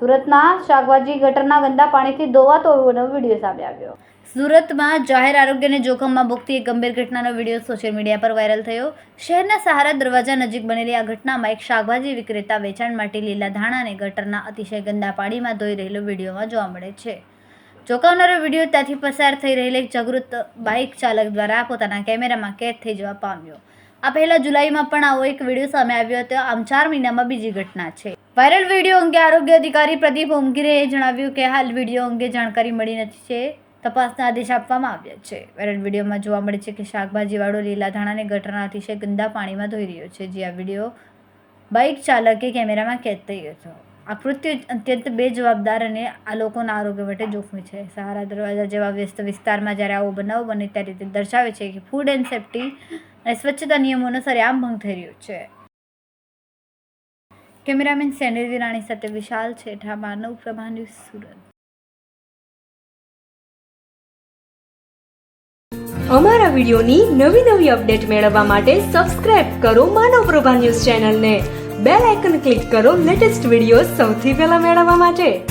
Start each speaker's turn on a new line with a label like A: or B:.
A: સુરતના શાકભાજી ગટરના ગંદા પાણીથી ધોવાતો વીડિયો સામે આવ્યો. સુરતમાં જાહેર આરોગ્યને જોખમમાં મૂકતી એક ગંભીર ઘટનાનો વીડિયો સોશિયલ મીડિયા પર વાયરલ થયો. શહેરના સહારા દરવાજા નજીક બનેલી આ ઘટનામાં એક શાકભાજી વિક્રેતા વેચાણ માટે લીલા ધાણાને ગટરના અતિશય ગંદા પાણીમાં ધોઈ રહેલો વિડીયોમાં જોવા મળે છે. ચોંકાવનારો વીડિયો ત્યાંથી પસાર થઈ રહેલ એક જાગૃત બાઇક ચાલક દ્વારા પોતાના કેમેરામાં કેદ થઈ જવા પામ્યો. આ પહેલા જુલાઈમાં પણ આવો એક વીડિયો સામે આવ્યો હતો. આમ ચાર મહિનામાં બીજી ઘટના છે. વાયરલ વીડિયો અંગે આરોગ્ય અધિકારી પ્રદીપ ઓમગીરેએ જણાવ્યું કે હાલ વીડિયો અંગે જાણકારી મળી નથી છે. તપાસના આદેશ આપવામાં આવ્યા છે. વાયરલ વિડીયોમાં જોવા મળે છે કે શાકભાજીવાળો લીલા ધાણાને ગટરના અતિશય ગંદા પાણીમાં ધોઈ રહ્યો છે. જે આ વીડિયો બાઇક ચાલકે કેમેરામાં કેદ થઈ હતો. આ કૃત્ય અત્યંત બેજવાબદાર અને આ લોકોના આરોગ્ય માટે જોખમી છે. સહારા દરવાજા જેવા વ્યસ્ત વિસ્તારમાં જ્યારે આવો બનાવ બને ત્યારે તે દર્શાવે છે કે ફૂડ એન્ડ સેફ્ટી અને સ્વચ્છતા નિયમોનો સરેઆમ ભંગ થઈ રહ્યો છે. કેમેરામેન સેનેરી રાણી સાથે વિશાલ છેઠા, માનવ પ્રભા ન્યૂઝ સુરત.
B: અમારા વિડીયોની નવી નવી અપડેટ મેળવવા માટે સબસ્ક્રાઇબ કરો માનવ પ્રભા ન્યૂઝ ચેનલને. બેલ આઇકન ક્લિક કરો લેટેસ્ટ વીડિયો સૌથી પહેલા મેળવવા માટે.